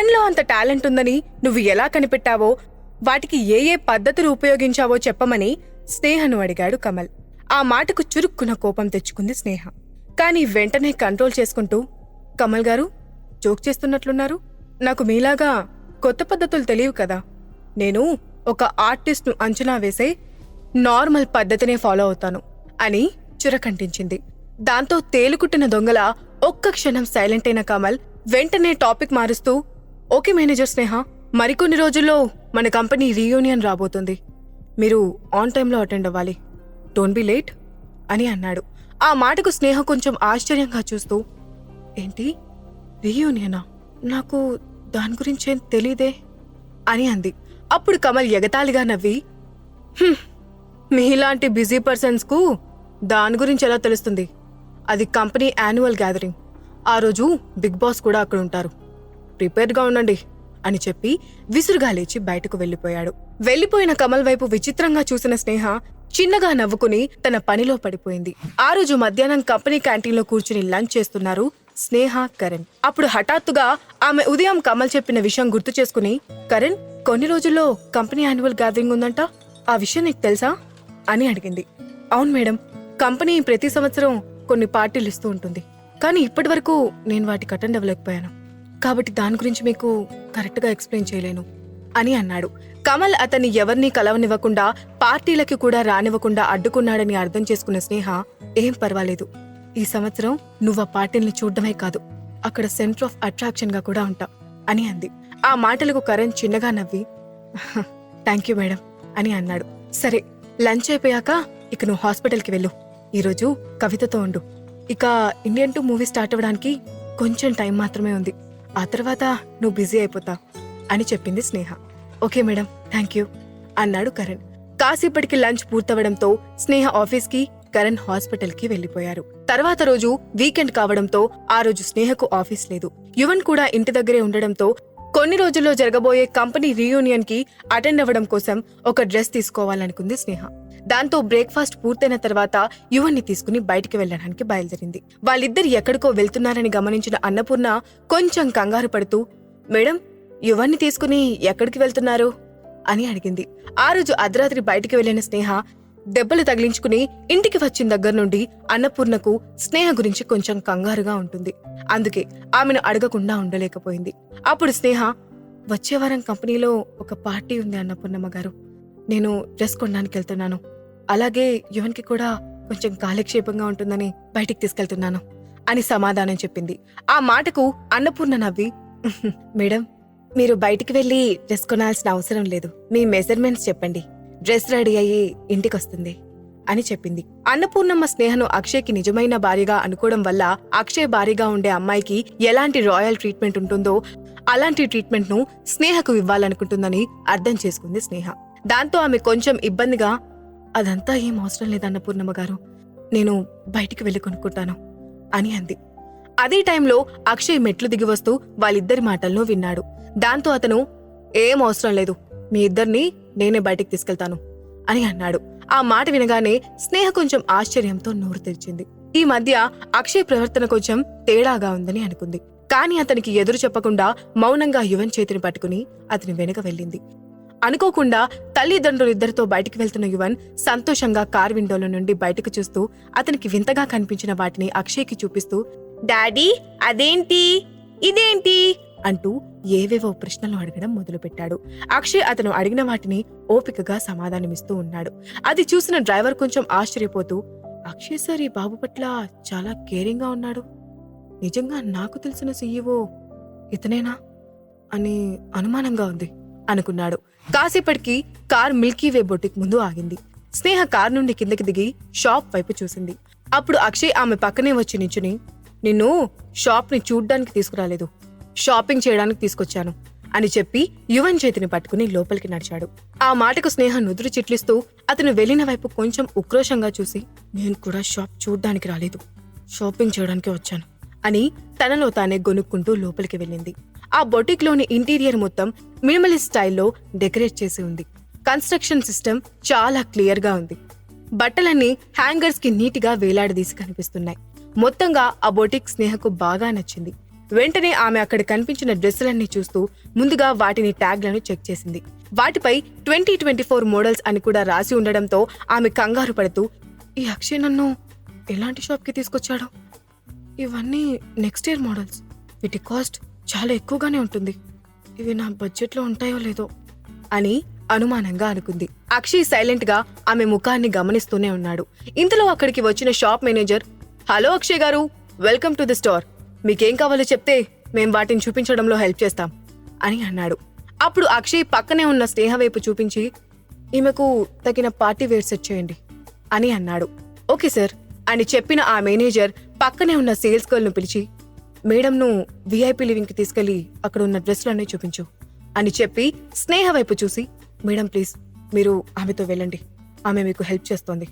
కరణ్లో అంత టాలెంట్ ఉందని నువ్వు ఎలా కనిపెట్టావో వాటికి ఏ ఏ పద్ధతులు ఉపయోగించావో చెప్పమని స్నేహను అడిగాడు కమల్. ఆ మాటకు చురుక్కున కోపం తెచ్చుకుంది స్నేహ. కానీ వెంటనే కంట్రోల్ చేసుకుంటూ కమల్ గారు జోక్ చేస్తున్నట్లున్నారు. నాకు మీలాగా కొత్త పద్ధతులు తెలియవు కదా. నేను ఒక ఆర్టిస్ట్ను అంచనా వేసే నార్మల్ పద్ధతినే ఫాలో అవుతాను అని చురకంటించింది. దాంతో తేలుకుట్టిన దొంగల ఒక్క క్షణం సైలెంట్ అయిన కమల్ వెంటనే టాపిక్ మారుస్తూ ఓకే మేనేజర్ స్నేహ. మరికొన్ని రోజుల్లో మన కంపెనీ రీయూనియన్ రాబోతుంది. మీరు ఆన్ టైంలో అటెండ్ అవ్వాలి. డోంట్ బి లేట్ అని అన్నాడు. ఆ మాటకు స్నేహ కొంచెం ఆశ్చర్యంగా చూస్తూ ఏంటి? రీయూనియనా? నాకు దాని గురించేం తెలీదే? అని అంది. అప్పుడు కమల్ ఎగతాళిగా నవ్వి మీలాంటి బిజీ పర్సన్స్కు దాని గురించి ఎలా తెలుస్తుంది? అది కంపెనీ యాన్యువల్ గ్యాదరింగ్. ఆ రోజు బిగ్ బాస్ కూడా అక్కడ ఉంటారు. ప్రిపేర్డ్గా ఉండండి అని చెప్పి విసురుగా లేచి బయటకు వెళ్ళిపోయాడు వెళ్ళిపోయిన కమల్ వైపు విచిత్రంగా చూసిన స్నేహ చిన్నగా నవ్వుకుని తన పనిలో పడిపోయింది. ఆ రోజు మధ్యాహ్నం కంపెనీ క్యాంటీన్లో కూర్చుని లంచ్ చేస్తున్నారు స్నేహ కరణ్. అప్పుడు హఠాత్తుగా ఆమె ఉదయం కమల్ చెప్పిన విషయం గుర్తు చేసుకుని కరణ్ కొన్ని రోజుల్లో కంపెనీ యాన్యువల్ గ్యాదరింగ్ ఉందంట. ఆ విషయం నీకు తెలుసా? అని అడిగింది. అవును మేడం కంపెనీ ప్రతి సంవత్సరం కొన్ని పార్టీలు ఇస్తూ ఉంటుంది. కానీ ఇప్పటి వరకు నేను వాటికి అటెండ్ అవ్వలేకపోయాను కాబట్టి దాని గురించి మీకు కరెక్ట్గా ఎక్స్ప్లెయిన్ చేయలేను అని అన్నాడు. కమల్ అతన్ని ఎవరిని కలవనివ్వకుండా పార్టీలకి కూడా రానివ్వకుండా అడ్డుకున్నాడని అర్థం చేసుకున్న స్నేహ ఏం పర్వాలేదు. ఈ సంవత్సరం నువ్వు ఆ పార్టీల్ని చూడడమే కాదు అక్కడ సెంటర్ ఆఫ్ అట్రాక్షన్గా కూడా ఉంటా అని అంది. ఆ మాటలకు కరణ్ చిన్నగా నవ్వి థ్యాంక్ యూ మేడం అని అన్నాడు. సరే లంచ్ అయిపోయాక ఇక నువ్వు హాస్పిటల్కి వెళ్ళు. ఈరోజు కవితతో ఉండు. ఇక ఇండియన్ టూ మూవీ స్టార్ట్ అవ్వడానికి కొంచెం టైం మాత్రమే ఉంది. ఆ తర్వాత నువ్వు బిజీ అయిపోతా అని చెప్పింది Sneha. Okay madam thank you అన్నాడు కరణ్. కాసేపటికి లంచ్ పూర్తవడంతో స్నేహ ఆఫీస్కి కరణ్ హాస్పిటల్కి వెళ్ళిపోయారు తర్వాత రోజు వీకెండ్ కావడంతో ఆ రోజు స్నేహకు ఆఫీస్ లేదు. యువన్ కూడా ఇంటి దగ్గరే ఉండడంతో కొన్ని రోజుల్లో జరగబోయే కంపెనీ రీయూనియన్కి అటెండ్ అవ్వడం కోసం ఒక డ్రెస్ తీసుకోవాలనుకుంది స్నేహ. దాంతో బ్రేక్ఫాస్ట్ పూర్తయిన తర్వాత యువన్ని తీసుకుని బయటికి వెళ్ళడానికి బయలుదేరింది. వాళ్ళిద్దరు ఎక్కడికో వెళ్తున్నారని గమనించిన అన్నపూర్ణ కొంచెం కంగారు పడుతూ మేడం యువన్ని తీసుకుని ఎక్కడికి వెళ్తున్నారు? అని అడిగింది. ఆ రోజు అర్ధరాత్రి బయటికి వెళ్ళిన స్నేహ దెబ్బలు తగిలించుకుని ఇంటికి వచ్చిన దగ్గర నుండి అన్నపూర్ణకు స్నేహ గురించి కొంచెం కంగారుగా ఉంటుంది. అందుకే ఆమెను అడగకుండా ఉండలేకపోయింది. అప్పుడు స్నేహ వచ్చే వారం కంపెనీలో ఒక పార్టీ ఉంది అన్నపూర్ణమ్మ గారు. నేను డ్రెస్ కొనడానికి వెళ్తున్నాను అలాగే యువన్కి కూడా కొంచెం కాలక్షేపంగా ఉంటుందని బయటికి తీసుకెళ్తున్నాను అని సమాధానం చెప్పింది. ఆ మాటకు అన్నపూర్ణ నవ్వి మేడం మీరు బయటికి వెళ్ళి డ్రెస్ కొనాల్సిన అవసరం లేదు. మీ మెజర్మెంట్స్ చెప్పండి. డ్రెస్ రెడీ అయ్యి ఇంటికొస్తుంది అని చెప్పింది. అన్నపూర్ణమ్మ స్నేహను అక్షయ్కి నిజమైన భార్యగా అనుకోవడం వల్ల అక్షయ్ భార్యగా ఉండే అమ్మాయికి ఎలాంటి రాయల్ ట్రీట్మెంట్ ఉంటుందో అలాంటి ట్రీట్మెంట్ను స్నేహకు ఇవ్వాలనుకుంటుందని అర్థం చేసుకుంది స్నేహ. దాంతో ఆమె కొంచెం ఇబ్బందిగా అదంతా ఏం అవసరం లేదన్న పూర్ణమ్మ గారు. నేను బయటికి వెళ్ళి కొనుక్కుంటాను అని అంది. అదే టైంలో అక్షయ్ మెట్లు దిగి వస్తూ వాళ్ళిద్దరి మాటలను విన్నాడు. దాంతో అతను ఏం అవసరం లేదు మీ ఇద్దరిని నేనే బయటికి తీసుకెళ్తాను అని అన్నాడు. ఆ మాట వినగానే స్నేహ కొంచెం ఆశ్చర్యంతో నోరు తెరిచింది. ఈ మధ్య అక్షయ్ ప్రవర్తన కొంచెం తేడాగా ఉందని అనుకుంది. కానీ అతనికి ఎదురు చెప్పకుండా మౌనంగా యువన్ చేతిని పట్టుకుని అతని వెనుక వెళ్ళింది. అనుకోకుండా తల్లిదండ్రులిద్దరితో బయటికి వెళ్తున్న యువన్ సంతోషంగా కార్ విండోలో నుండి బయటకు చూస్తూ అతనికి వింతగా కనిపించిన వాటిని అక్షయ్కి చూపిస్తూ డాడీ అదేంటి? ఇదేంటి? అంటూ ఏవేవో ప్రశ్నలు అడగడం మొదలుపెట్టాడు. అక్షయ్ అతను అడిగిన వాటిని ఓపికగా సమాధానమిస్తూ ఉన్నాడు. అది చూసిన డ్రైవర్ కొంచెం ఆశ్చర్యపోతూ అక్షయ్ సార్ ఈ బాబు పట్ల చాలా కేరింగ్గా ఉన్నాడు. నిజంగా నాకు తెలిసిన సీఈఓ ఇతనేనా? అని అనుమానంగా ఉంది. అనుకున్నాడు. కాసేపటికి కార్ మిల్కీ వే బొటిక్ ముందు ఆగింది. స్నేహ కార్ నుండి కిందకి దిగి షాప్ వైపు చూసింది. అప్పుడు అక్షయ్ ఆమె పక్కనే వచ్చి నించుని నిన్ను షాప్ని చూడ్డానికి తీసుకురాలేదు. షాపింగ్ చేయడానికి తీసుకొచ్చాను అని చెప్పి యువన్ చేతిని పట్టుకుని లోపలికి నడిచాడు. ఆ మాటకు స్నేహ నుదురు చిట్లిస్తూ అతను వెళ్ళిన వైపు కొంచెం ఉక్రోషంగా చూసి నేను కూడా షాప్ చూడ్డానికి రాలేదు. షాపింగ్ చేయడానికి వచ్చాను. అని తనలో తానే గొనుక్కుంటూ లోపలికి వెళ్ళింది. ఆ బొటిక్లోని ఇంటీరియర్ మొత్తం మినిమలిస్ట్ స్టైల్లో డెకరేట్ చేసి ఉంది. కన్స్ట్రక్షన్ సిస్టమ్ చాలా క్లియర్గా ఉంది. బట్టలన్నీ హ్యాంగర్స్కి నీటిగా వేలాడదీసి కనిపిస్తున్నాయి. మొత్తంగా ఆ బొటిక్ స్నేహకు బాగా నచ్చింది. వెంటనే ఆమె అక్కడ కనిపించిన డ్రెస్సులన్నీ చూస్తూ ముందుగా వాటిని ట్యాగ్లను చెక్ చేసింది. వాటిపై ట్వంటీ ట్వంటీ ఫోర్ మోడల్స్ అని కూడా రాసి ఉండడంతో ఆమె కంగారు పడుతూ ఈ అక్షయ్ నన్ను ఎలాంటి షాప్కి తీసుకొచ్చాడు? ఇవన్నీ నెక్స్ట్ ఇయర్ మోడల్స్ వీటి కాస్ట్ చాలా ఎక్కువగానే ఉంటుంది. ఇవి నా బడ్జెట్లో ఉంటాయో లేదో అని అనుమానంగా అనుకుంది. అక్షయ్ సైలెంట్గా ఆమె ముఖాన్ని గమనిస్తూనే ఉన్నాడు. ఇంతలో అక్కడికి వచ్చిన షాప్ మేనేజర్ హలో అక్షయ్ గారు వెల్కమ్ టు ది స్టోర్ మీకేం కావాలో చెప్తే మేం వాటిని చూపించడంలో హెల్ప్ చేస్తాం అని అన్నాడు. అప్పుడు అక్షయ్ పక్కనే ఉన్న స్నేహ వైపు చూపించి ఈమెకు తగిన పార్టీ వేర్ సెట్ చేయండి అని అన్నాడు. ఓకే సార్ అని చెప్పిన ఆ మేనేజర్ పక్కనే ఉన్న సేల్స్ గర్ల్ను పిలిచి మేడంను విఐపి లివింగ్కి తీసుకెళ్ళి తీసుకెళ్ళి అక్కడ ఉన్న డ్రెస్లన్నీ చూపించు అని చెప్పి స్నేహ వైపు చూసి మేడం ప్లీజ్ మీరు ఆమెతో వెళ్ళండి. ఆమె మీకు హెల్ప్ చేస్తోంది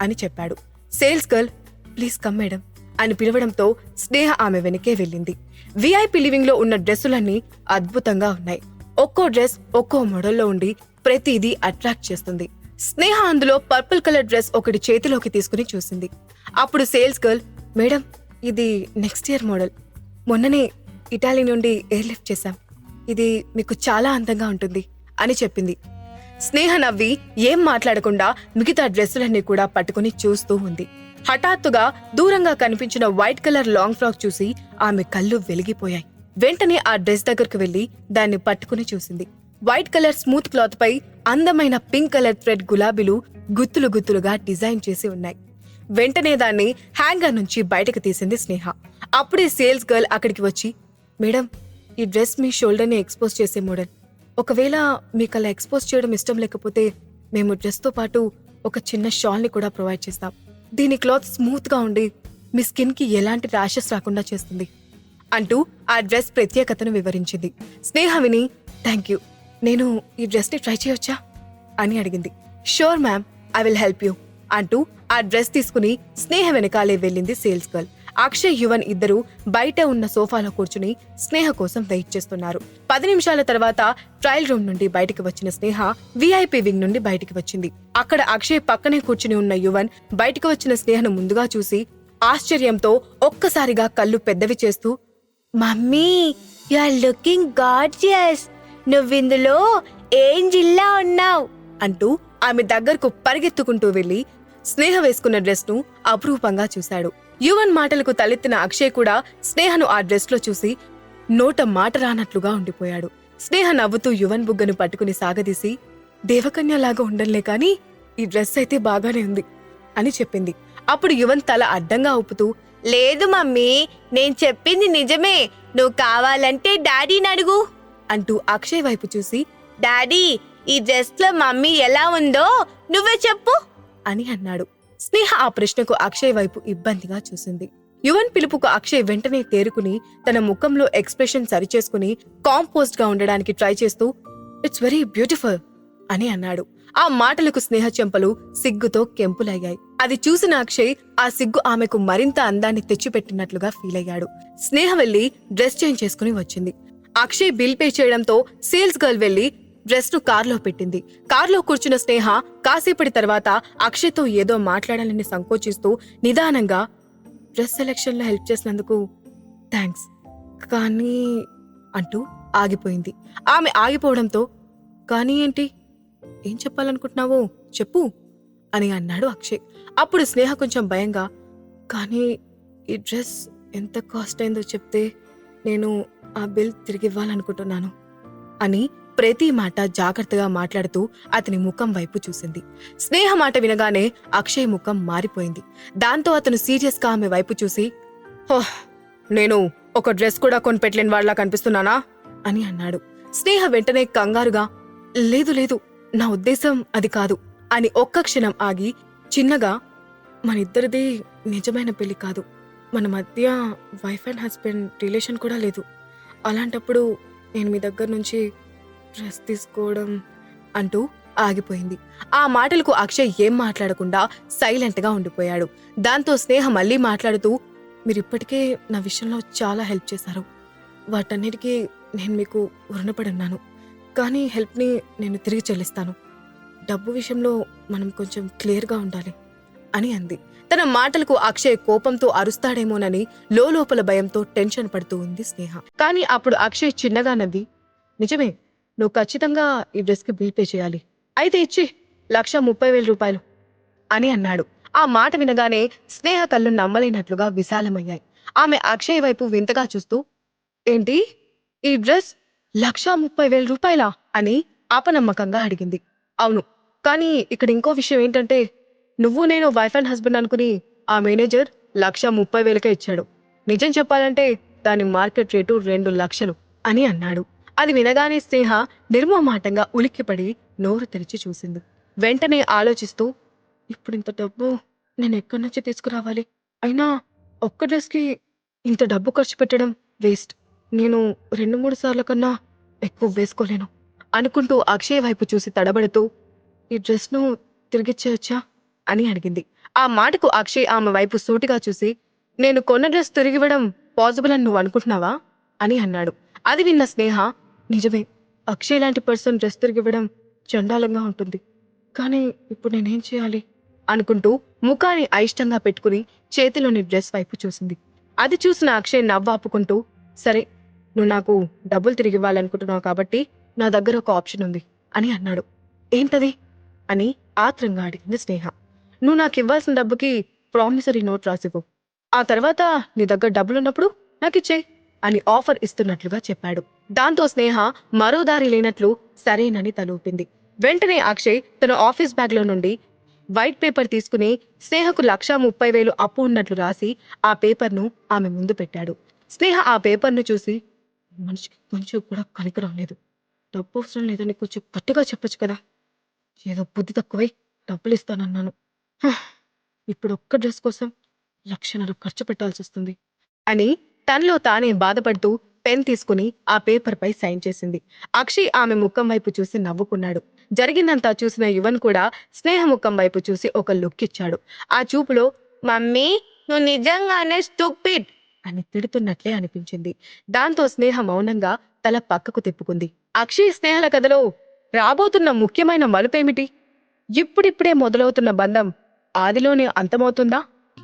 అని చెప్పాడు. Sales girl please come madam అని పిలవడంతో స్నేహ ఆమె వెనకే వెళ్ళింది. విఐపి లివింగ్లో ఉన్న డ్రెస్సులన్నీ అద్భుతంగా ఉన్నాయి. ఒక్కో డ్రెస్ ఒక్కో మోడల్లో ఉండి ప్రతిదీ అట్రాక్ట్ చేస్తుంది. స్నేహ అందులో పర్పుల్ కలర్ డ్రెస్ ఒకటి చేతిలోకి తీసుకుని చూసింది. అప్పుడు సేల్స్ గర్ల్ మేడం ఇది నెక్స్ట్ ఇయర్ మోడల్. మొన్ననే ఇటాలీ నుండి ఎయిర్లిఫ్ట్ చేశాం. ఇది మీకు చాలా అందంగా ఉంటుంది అని చెప్పింది. స్నేహ నవ్వి ఏం మాట్లాడకుండా మిగతా డ్రెస్సులన్నీ కూడా పట్టుకుని చూస్తూ ఉంది. హఠాత్తుగా దూరంగా కనిపించిన వైట్ కలర్ లాంగ్ ఫ్రాక్ చూసి ఆమె కళ్ళు వెలిగిపోయాయి. వెంటనే ఆ డ్రెస్ దగ్గరకు వెళ్ళి దాన్ని పట్టుకుని చూసింది. వైట్ కలర్ స్మూత్ క్లాత్ పై అందమైన పింక్ కలర్ థ్రెడ్ గులాబీలు గుత్తులు గుత్తులుగా డిజైన్ చేసి ఉన్నాయి. వెంటనే దాన్ని హ్యాంగర్ నుంచి బయటకు తీసింది స్నేహ. అప్పుడే సేల్స్ గర్ల్ అక్కడికి వచ్చి మేడం ఈ డ్రెస్ మీ షోల్డర్ని ఎక్స్పోజ్ చేసే మోడల్. ఒకవేళ మీకు అలా ఎక్స్పోజ్ చేయడం ఇష్టం లేకపోతే మేము డ్రెస్తో పాటు ఒక చిన్న షాల్ని కూడా ప్రొవైడ్ చేస్తాం. దీని క్లాత్ స్మూత్గా ఉండి మీ స్కిన్కి ఎలాంటి ర్యాషెస్ రాకుండా చేస్తుంది అంటూ ఆ డ్రెస్ ప్రత్యేకతను వివరించింది. స్నేహ విని థ్యాంక్ యూ. నేను ఈ డ్రెస్ని ట్రై చేయొచ్చా? అని అడిగింది. Sure ma'am. I will help you అంటూ ఆ డ్రెస్ తీసుకుని స్నేహ వెనకాలే వెళ్ళింది సేల్స్ గర్ల్. అక్షయ్ యువన్ ఇద్దరు బయట ఉన్న సోఫాలో కూర్చుని స్నేహ కోసం వెయిట్ చేస్తున్నారు. పది నిమిషాల తర్వాత ట్రయల్ రూమ్ నుండి బయటికి వచ్చిన స్నేహ విఐపి వింగ్ నుండి బయటికి వచ్చింది. అక్కడ అక్షయ్ పక్కనే కూర్చుని ఉన్న యువన్ బయటికి వచ్చిన స్నేహను ముందుగా చూసి ఆశ్చర్యంతో ఒక్కసారిగా కళ్ళు పెద్దవి చేస్తూ mummy you are looking gorgeous నువ్విందులో ఏం జిల్లా ఉన్నావు? అంటూ ఆమె దగ్గరకు పరిగెత్తుకుంటూ వెళ్ళి స్నేహ వేసుకున్న డ్రెస్ను అపురూపంగా చూశాడు. యువన్ మాటలకు తలెత్తిన అక్షయ్ కూడా స్నేహను ఆ డ్రెస్లో చూసి నోట మాట రానట్లుగా ఉండిపోయాడు. స్నేహ నవ్వుతూ యువన్ బుగ్గను పట్టుకుని సాగదీసి దేవకన్యలాగా ఉండంలే కాని ఈ డ్రెస్ అయితే బాగానే ఉంది అని చెప్పింది. అప్పుడు యువన్ తల అడ్డంగా ఊపుతూ లేదు మమ్మీ నేను చెప్పింది నిజమే. నువ్వు కావాలంటే డాడీని అడుగు అంటూ అక్షయ్ వైపు చూసి డాడీ ఈ డ్రెస్లో మమ్మీ ఎలా ఉందో నువ్వే చెప్పు. అని అన్నాడు. స్నేహ ఆ ప్రశ్నకు అక్షయ్ వైపు ఇబ్బందిగా చూసింది. యువన్ పిలుపుకు అక్షయ్ వెంటనే తేరుకుని తన ముఖంలో ఎక్స్ప్రెషన్ సరిచేసుకుని కాంపోస్ట్గా ఉండడానికి ట్రై చేస్తూ ఇట్స్ వెరీ బ్యూటిఫుల్ అని అన్నాడు. ఆ మాటలకు స్నేహ చెంపలు సిగ్గుతో కెంపులయ్యాయి. అది చూసిన అక్షయ్ ఆ సిగ్గు ఆమెకు మరింత అందాన్ని తెచ్చిపెట్టినట్లుగా ఫీల్ అయ్యాడు. స్నేహ వెళ్ళి డ్రెస్ చేంజ్ చేసుకుని వచ్చింది. అక్షయ్ బిల్ పే చేయడంతో సేల్స్ గర్ల్ వెళ్ళి డ్రెస్ను కార్లో పెట్టింది. కార్లో కూర్చున్న స్నేహ కాసేపటి తర్వాత అక్షయ్తో ఏదో మాట్లాడాలని సంకోచిస్తూ నిదానంగా డ్రెస్ సెలెక్షన్లో హెల్ప్ చేసినందుకు థ్యాంక్స్ కానీ అంటూ ఆగిపోయింది. ఆమె ఆగిపోవడంతో కానీ ఏంటి? ఏం చెప్పాలనుకుంటున్నావో చెప్పు అని అన్నాడు అక్షయ్. అప్పుడు స్నేహ కొంచెం భయంగా కానీ ఈ డ్రెస్ ఎంత కాస్ట్ అయిందో చెప్తే నేను ఆ బిల్ తిరిగి ఇవ్వాలనుకుంటున్నాను అని ప్రతి మాట జాగ్రత్తగా మాట్లాడుతూ అతని ముఖం వైపు చూసింది. స్నేహ మాట వినగానే అక్షయ్ ముఖం మారిపోయింది. దాంతో అతను సీరియస్గా ఆమె వైపు చూసి "ఓహ్, నేను ఒక డ్రెస్ కూడా కొనిపెట్టలేని వాళ్ళ కనిపిస్తున్నానా? అని అన్నాడు. స్నేహ వెంటనే కంగారుగా లేదు లేదు నా ఉద్దేశం అది కాదు అని ఒక్క క్షణం ఆగి చిన్నగా మనిద్దరిది నిజమైన పెళ్ళి కాదు. మన మధ్య వైఫ్ అండ్ హస్బెండ్ రిలేషన్ కూడా లేదు. అలాంటప్పుడు నేను మీ దగ్గర నుంచి డ్రెస్ తీసుకోవడం అంటూ ఆగిపోయింది. ఆ మాటలకు అక్షయ్ ఏం మాట్లాడకుండా సైలెంట్గా ఉండిపోయాడు. దాంతో స్నేహ మళ్ళీ మాట్లాడుతూ మీరు ఇప్పటికే నా విషయంలో చాలా హెల్ప్ చేశారు. వాటన్నిటికీ నేను మీకు రుణపడి ఉన్నాను. కానీ హెల్ప్ని నేను తిరిగి చెల్లిస్తాను. డబ్బు విషయంలో మనం కొంచెం క్లియర్గా ఉండాలి అని అంది. తన మాటలకు అక్షయ్ కోపంతో అరుస్తాడేమోనని లోపల భయంతో టెన్షన్ పడుతూ ఉంది స్నేహ. కానీ అప్పుడు అక్షయ్ చిన్నగా నవ్వి నిజమే నువ్వు ఖచ్చితంగా ఈ డ్రెస్కి బిల్ పే చేయాలి. అయితే ఇచ్చి లక్ష ముప్పై వేల రూపాయలు అని అన్నాడు. ఆ మాట వినగానే స్నేహ కళ్ళు నమ్మలేనట్లుగా విశాలమయ్యాయి. ఆమె అక్షయ్ వైపు వింతగా చూస్తూ ఏంటి? ఈ డ్రెస్ లక్ష ముప్పై వేల రూపాయలా? అని అపనమ్మకంగా అడిగింది. అవును కానీ ఇక్కడ ఇంకో విషయం ఏంటంటే నువ్వు నేను వైఫ్ అండ్ హస్బెండ్ అనుకుని ఆ మేనేజర్ లక్ష ముప్పై వేలకే ఇచ్చాడు. నిజం చెప్పాలంటే దాని మార్కెట్ రేటు రెండు లక్షలు అని అన్నాడు. అది వినగానే స్నేహ నిర్మమాటంగా ఉలిక్కిపడి నోరు తెరిచి చూసింది. వెంటనే ఆలోచిస్తూ ఇప్పుడు ఇంత డబ్బు నేను ఎక్కడి నుంచి తీసుకురావాలి? అయినా ఒక్క డ్రెస్కి ఇంత డబ్బు ఖర్చు పెట్టడం వేస్ట్. నేను రెండు మూడు సార్ల కన్నా ఎక్కువ వేసుకోలేను. అనుకుంటూ అక్షయ్ వైపు చూసి తడబడుతూ ఈ డ్రెస్ను తిరిగిచ్చేయచ్చా? అని అడిగింది. ఆ మాటకు అక్షయ్ ఆమె వైపు సూటిగా చూసి నేను కొన్న డ్రెస్ తిరిగివ్వడం పాసిబుల్ అని నువ్వు అనుకుంటున్నావా? అని అన్నాడు. అది విన్న స్నేహ నిజమే. అక్షయ్ లాంటి పర్సన్ డ్రెస్ తిరిగివ్వడం చండాలంగా ఉంటుంది. కానీ ఇప్పుడు నేనేం చేయాలి? అనుకుంటూ ముఖాన్ని అయిష్టంగా పెట్టుకుని చేతిలోని డ్రెస్ వైపు చూసింది. అది చూసిన అక్షయ్ నవ్వాపుకుంటూ సరే నువ్వు నాకు డబ్బులు తిరిగి ఇవ్వాలనుకుంటున్నావు కాబట్టి నా దగ్గర ఒక ఆప్షన్ ఉంది అని అన్నాడు. ఏంటది? అని ఆత్రంగా అడిగింది స్నేహ. నువ్వు నాకు ఇవ్వాల్సిన డబ్బుకి ప్రామిసరీ నోట్ రాసివ్వు. ఆ తర్వాత నీ దగ్గర డబ్బులున్నప్పుడు నాకు ఇచ్చేయి. అని ఆఫర్ ఇస్తున్నట్లుగా చెప్పాడు. దాంతో స్నేహ మరో దారి లేనట్లు సరేనని తలూపింది. వెంటనే అక్షయ్ తన ఆఫీస్ బ్యాగ్లో నుండి వైట్ పేపర్ తీసుకుని స్నేహకు లక్షా ముప్పై వేలు అప్పు ఉన్నట్లు రాసి ఆ పేపర్ను ఆమె ముందు పెట్టాడు. స్నేహ ఆ పేపర్ను చూసి మనిషికి కొంచెం కూడా కనికరం లేదు. డబ్బు అవసరం లేదని కొంచెం గట్టిగా చెప్పొచ్చు కదా. ఏదో బుద్ధి తక్కువై డబ్బులు ఇస్తానన్నాను. ఇప్పుడు ఒక్క డ్రెస్ కోసం లక్షన్నర ఖర్చు పెట్టాల్సి వస్తుంది అని తనలో తానే బాధపడుతూ పెన్ తీసుకుని ఆ పేపర్పై సైన్ చేసింది. అక్షయ్ ఆమె ముఖం వైపు చూసి నవ్వుకున్నాడు. జరిగిందంతా చూసిన యువన్ కూడా స్నేహ ముఖం వైపు చూసి ఒక లుక్ ఇచ్చాడు. ఆ చూపులో మమ్మీ నువ్వు నిజంగానే స్టూపిడ్ అని తిడుతున్నట్లే అనిపించింది. దాంతో స్నేహ మౌనంగా తల పక్కకు తిప్పుకుంది. అక్షయ్ స్నేహల కథలో రాబోతున్న ముఖ్యమైన మలుపేమిటి? ఇప్పుడిప్పుడే మొదలవుతున్న బంధం ఆదిలోనే అంతమవుతుందా?